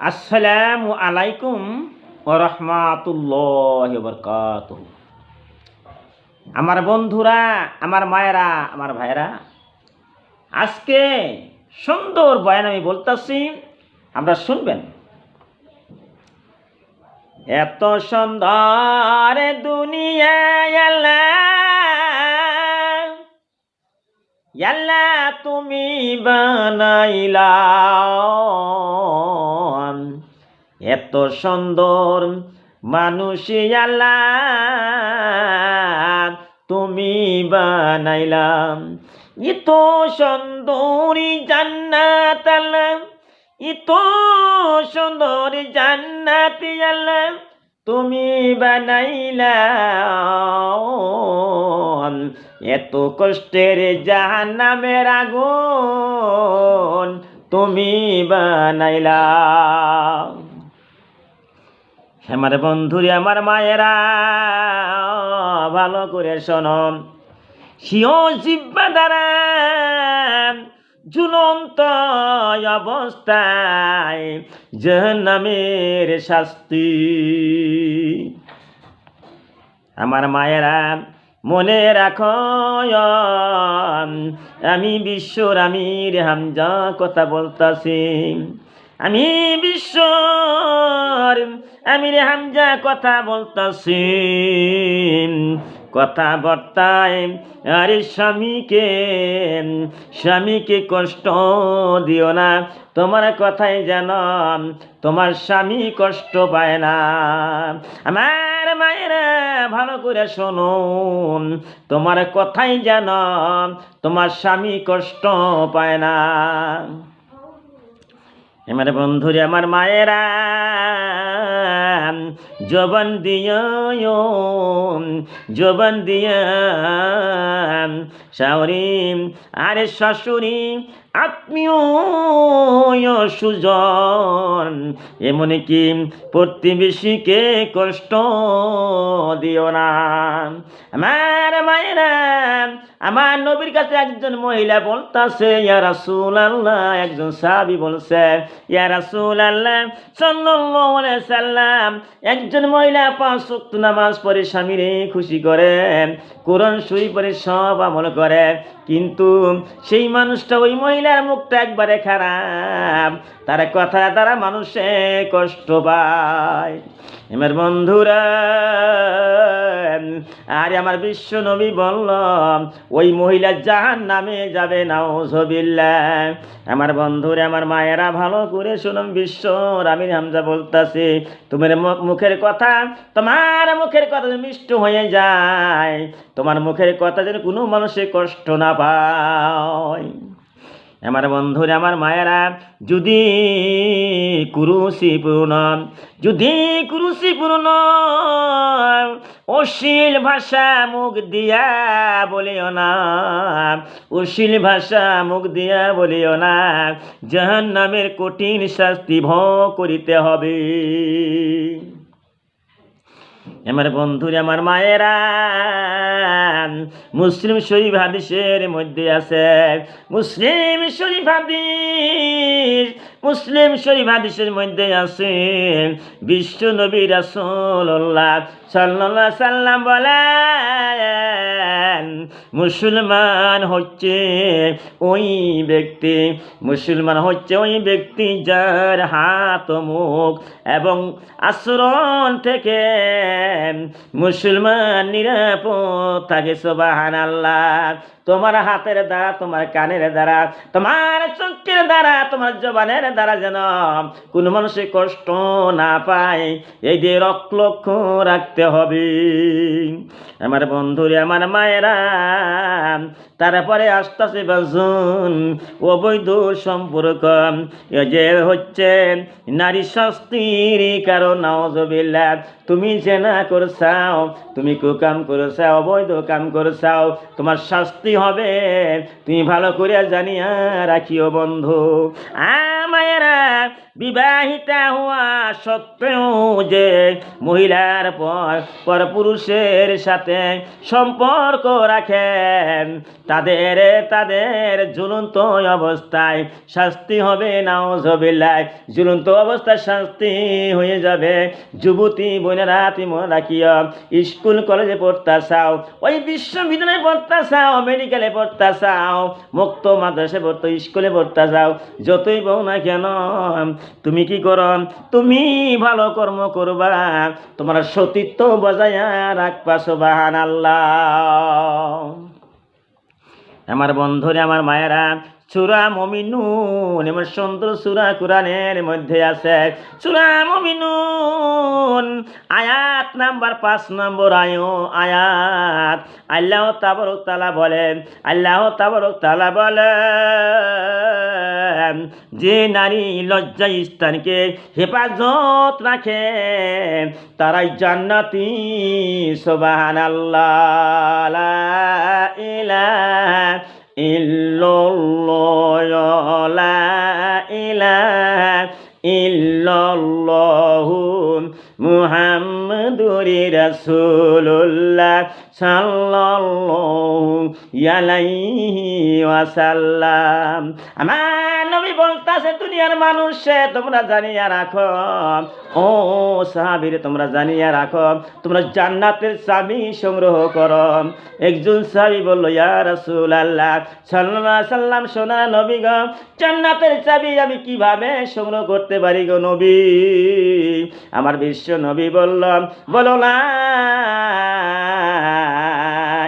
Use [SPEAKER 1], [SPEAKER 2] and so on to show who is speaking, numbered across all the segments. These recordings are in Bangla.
[SPEAKER 1] আসসালামু আলাইকুম ও রহমাতুল্লাহ বরকাত আমার বন্ধুরা, আমার মায়েরা, আমার ভাইরা আজকে সুন্দর বয়ান আমি বলতেছি, আমরা শুনবেন। এত সুন্দর দুনিয়া আল্লাহ তুমি বানাইলা এত সুন্দর মানুষ আল্লাহ তুমি বানাইলাম। এত সুন্দরী জান্নাত আল্লাহ। এত সুন্দর জান্নাত আল্লাহ তুমি বানাইলা এত কষ্টের জাহান্নামের আগুন তুমি বানাইলা আমার বন্ধুরে, আমার মায়েরা, ভালো করে শোনো। সিও জিব্বা দ্বারা ঝুলন্ত অবস্থায় জাহান্নামের শাস্তি। আমার মায়েরা, মনে রাখো আমি বিশ্বর আমির হামজা কথা বলতাছি। আমি বিশ্বর আমির হামজা কথা বলতাছি। কথা বর্তায় আরে স্বামীকে স্বামীকে কষ্ট দিও না। তোমার কথাই যেন তোমার স্বামী কষ্ট পায় না। আমার মায়েরা ভালো করে শোনো তোমার কথাই যেন তোমার স্বামী কষ্ট পায় না। আমার বন্ধুরে আমার মায়েরা যবন দিয়া যবন দিয়া শাওরি আরে শাশুড়ি আত্মীয় সুজন, এমনকি প্রতিবেশীকে কষ্ট দিও না। আমার মায়েরা, আমার নবীর কাছে একজন মহিলা বলতাছে, ইয়া রাসূল আল্লাহ একজন সাহাবী বলছে, ইয়া রাসূল আল্লাহ আলাইহি সাল্লাম, একজন মহিলা পাঁচ ওয়াক্ত নামাজ পড়ে স্বামীরে খুশি করে, কোরআন শরীফ পরে সব আমল করে। কিন্তু সেই মানুষটা ওই মহিলার মুখটা একবারে খারাপ। তার কথা তারা মানুষে কষ্ট পায়। আমার বন্ধুরা, আর আমার বিশ্ব নবী বলল, ওই মহিলা জাহান নামে যাবে না ওজবিল্লা আমার বন্ধুরে, আমার মায়েরা ভালো করে শুনুন বিশ্ব আমি হামজা বলতাছি, তোমার মুখের কথা, তোমার মুখের কথা যেন মিষ্ট হয়ে যায়, তোমার মুখের কথা যেন কোনো মানুষে কষ্ট না পায়। আমার বন্ধুরে আমার মায়েরা, যদি কুরুষি পূর্ণ যদি কুরুষি পূর্ণ অশ্লীল ভাষা মুখ দিয়া বলিও না, অশ্লীল ভাষা মুখ দিয়া বলিও না জাহান নামের কঠিন শাস্তি ভ করিতে হবে। আমার বন্ধুরে আমার মায়েরা মুসলিম শরীফ হাদিসের মধ্যে আছে মুসলিম শরীফ হাদিস মুসলিম শরীফ হাদিসের মধ্যে আছে, বিশ্ব নবী রাসূলুল্লাহ সাল্লাল্লাহু সাল্লাম বলেন, মুসলমান হচ্ছে ওই ব্যক্তি, মুসলমান হচ্ছে ওই ব্যক্তি যার হাত, মুখ এবং আচরণ থেকে মুসলমান নিরাপদ থাকে সোবাহান আল্লাহ তোমার হাতের দ্বারা, তোমার কানের দ্বারা, তোমার চোখের দ্বারা, তোমার জবানের দ্বারা যেন কোনো মানুষের কষ্ট না পায়, এই যে রক্ত লক্ষ্য রাখতে হবে। আমার বন্ধুরে, আমার মায়েরা, তারপরে আস্তে আস্তে বাজুন অবৈধ সম্পর্ক যে হচ্ছে নারী শাস্তির কারণ নজবিল্লা তুমি জেনা করছাও। তুমি কুকাম করেছাও অবৈধ কাম করেছাও, তোমার শাস্তি হবে। তুমি ভালো করে জানিয়া রাখিও বন্ধু। আমায়েরা মায়েরা বিবাহিতা হওয়া সত্ত্বেও যে মহিলার পর পর পুরুষের সাথে সম্পর্ক রাখেন, তাদের তাদের ঝুলন্ত অবস্থায় শাস্তি হবে নাওজবিল্লাহ ঝুলন্ত অবস্থায় শাস্তি হয়ে যাবে। যুবতী বোনেরা, তুমি মনে রাখিও, স্কুল, কলেজে পড়তে চাও, ওই বিশ্ববিদ্যালয়ে পড়তে চাও, মেডিকেলে পড়তে চাও, মুক্ত মাদ্রাসে পড়তো, স্কুলে পড়তে চাও, যতই বউ না কেন তুমি কি করো? তুমি ভালো কর্ম করবা। তোমার সতীত্ব বজায় রাখবা সোবাহান আল্লাহ আমার বন্ধুরে, আমার মায়েরা সুরা মমিনুন এমন সুন্দর সুরা কোরআনের মধ্যে আছে। সুরা মমিনুন, আয়াত নাম্বার পাঁচ নম্বর আয়ো আয়াত। আল্লাহ তাবরক তালা বলেন আল্লাহ তাবরক তালা বলেন, যে নারী লজ্জা স্থানকে হেফাজত রাখে, তারাই জান্নাতি। সোবাহান আল্লাহ লা ইলাহা ইল্লাল্লাহ। মুহাম্মাদুর রাসূলুল্লাহ সাল্লাল্লাহু আলাইহি ওয়াসাল্লাম। আমার নবী বলতাছে, দুনিয়ার মানুষে তোমরা জানিয়া রাখো। ও সাহাবীর, তোমরা জানিয়া রাখো। তোমরা জান্নাতের চাবি সংগ্রহ করো। একজন সাহাবী বলল, ইয়া রাসূলুল্লাহ, সাল্লাল্লাহু আলাইহি সাল্লাম সোনা নবী গো, জান্নাতের চাবি আমি কীভাবে সংগ্রহ করতে পারি গো নবী? আমার বিশ্ব নবী বলল, বলো না।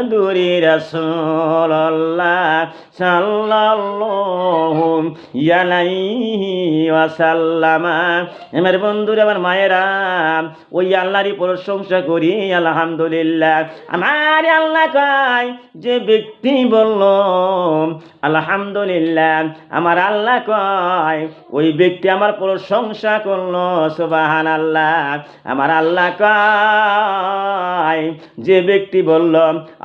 [SPEAKER 1] মুহাম্মাদুর রাসূলুল্লাহ সাল্লাল্লাহু আলাইহি ওয়াসাল্লাম। আমার বন্ধুরা, আমার মায়েরা, ওই আল্লাহরই প্রশংসা করি, আলহামদুলিল্লাহ। আমার আল্লাহ কয়, যে ব্যক্তি বলল, আলহামদুলিল্লাহ, আমার আল্লাহ কয়, ওই ব্যক্তি আমার প্রশংসা করল সুবাহান আল্লাহ আমার আল্লাহ কয়, যে ব্যক্তি বলল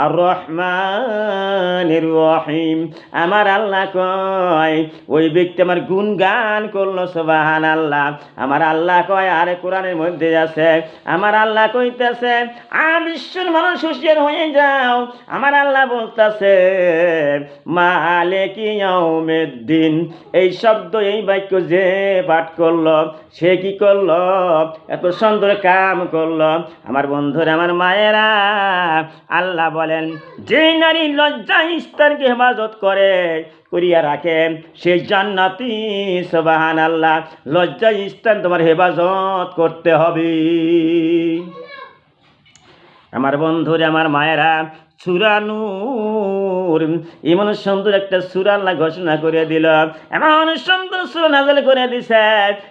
[SPEAKER 1] আর রহমান রহিম আমার আল্লাহ কয়, ওই ব্যক্তি আমার গুণগান করল সুবাহান আল্লাহ আমার আল্লাহ কয়, আরে কোরআনের মধ্যে আছে। আমার আল্লাহ কইতেছে মানুষ হুঁশিয়ার হয়ে যাও। আমার আল্লাহ বলতেছে, মালিক দিন এই শব্দ, এই বাক্য যে পাঠ করল, সে কি করল? এত সুন্দর কাম করল। আমার বন্ধুরা, আমার মায়েরা, আল্লাহ বলেন যে নারী লজ্জা ইস্তারকে হেফাজত করে, করিয়া রাখে, সে জান্নাতি সবাহান আল্লাহ লজ্জা ইস্তান তোমার হেফাজত করতে হবে। আমার বন্ধুরা, আমার মায়েরা সুরানুর এমন সুন্দর একটা সুরা ঘোষণা করে দিল। এমন সুন্দর সুরা নাজল করে দিছে।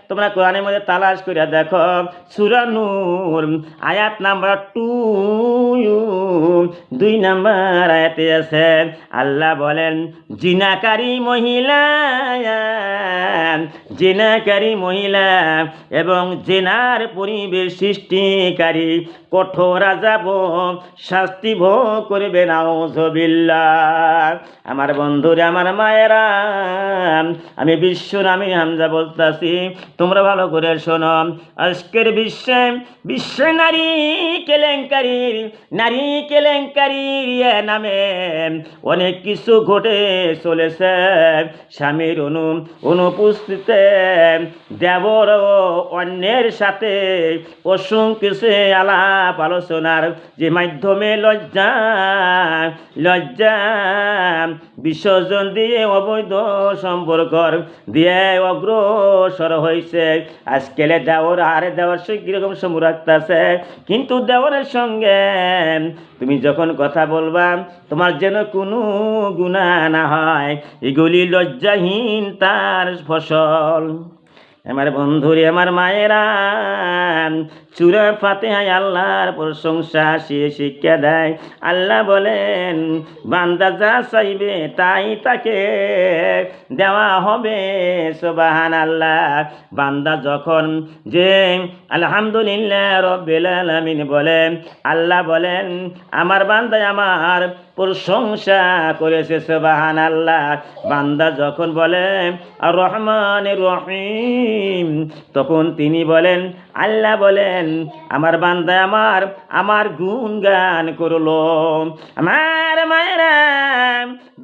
[SPEAKER 1] তোমরা কোরআনের মধ্যে তালাশ করে দেখো সুরানুর আয়াত নাম্বার টু, দুই নাম্বার আয়াতে আছে, আল্লাহ বলেন, জিনাকারী মহিলা, জেনাকারী মহিলা এবং জেনার পরিবেশ সৃষ্টিকারী কঠোর যাব শাস্তি ভোগ করবে নাউজবিল্লা আমার বন্ধুরা আমার মায়েরা আমি বিশ্ব আমি হামজা বলতাছি, তোমরা ভালো করে শোনো। আজকের বিশ্বে বিশ্বে নারী কেলেঙ্কারি, নারী কেলেঙ্কারির নামে অনেক কিছু ঘটে চলেছে। স্বামীর অনু অনুপস্থিতিতে দেবর অন্যের সাথে অসংখ্য আলাপ আলোচনার যে মাধ্যমে লজ্জা লজ্জা, বিসর্জন দিয়ে অবৈধ সম্পর্ক দিয়ে অগ্রসর হয়েছে আজকেলে দেওয়ার আরে দেওয়ার সঙ্গে কীরকম সময় রাখতেছে কিন্তু দেওয়ারের সঙ্গে তুমি যখন কথা বলবা, তোমার যেন কোনো গুণা না হয়। এগুলি লজ্জাহীন তার ফসল। আমার বন্ধুরে, আমার মায়েরা সুরা ফাতেহায় আল্লাহর প্রশংসা সে শিক্ষা দেয়। আল্লাহ বলেন, বান্দা যা চাইবে তাই তাকে দেওয়া হবে সুবাহান আল্লাহ বান্দা যখন যে আলহামদুলিল্লাহ রব্বিল আলামিন বলেন আল্লাহ বলেন, আমার বান্দায় আমার প্রশংসা করেছে সুবাহান আল্লাহ বান্দা যখন বলে, আর রহমান রহিম, তখন তিনি বলেন, আল্লাহ বলেন আমার বান্দা আমার আমার গুণগান করল। আমার মায়েরা,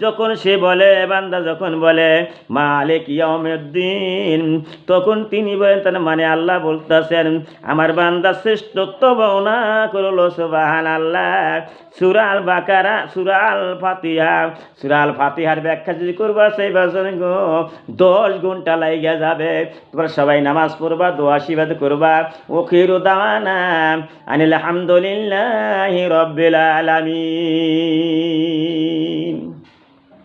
[SPEAKER 1] যখন সে বলে, বান্দা যখন বলে, মালিক ইয়াউমিদ্দিন তখন তিনি বলেন, তার মানে আল্লাহ বলতেছেন, আমার বান্দা শ্রেষ্ঠত্ব বর্ণনা করল সুবাহান আল্লাহ সুরাল বাকারা সুরাল ফাতিহা সুরাল ফাতিহার ব্যাখ্যা যদি করবা, সেই বাজন গো, দশ ঘণ্টা লাইগা যাবে। তোমরা সবাই নামাজ পড়বা, দোয়া আশীর্বাদ করবা। ও খেরু দাওয়ানা আনিল আলহামদুলিল্লাহ রব্বিল আলামিন।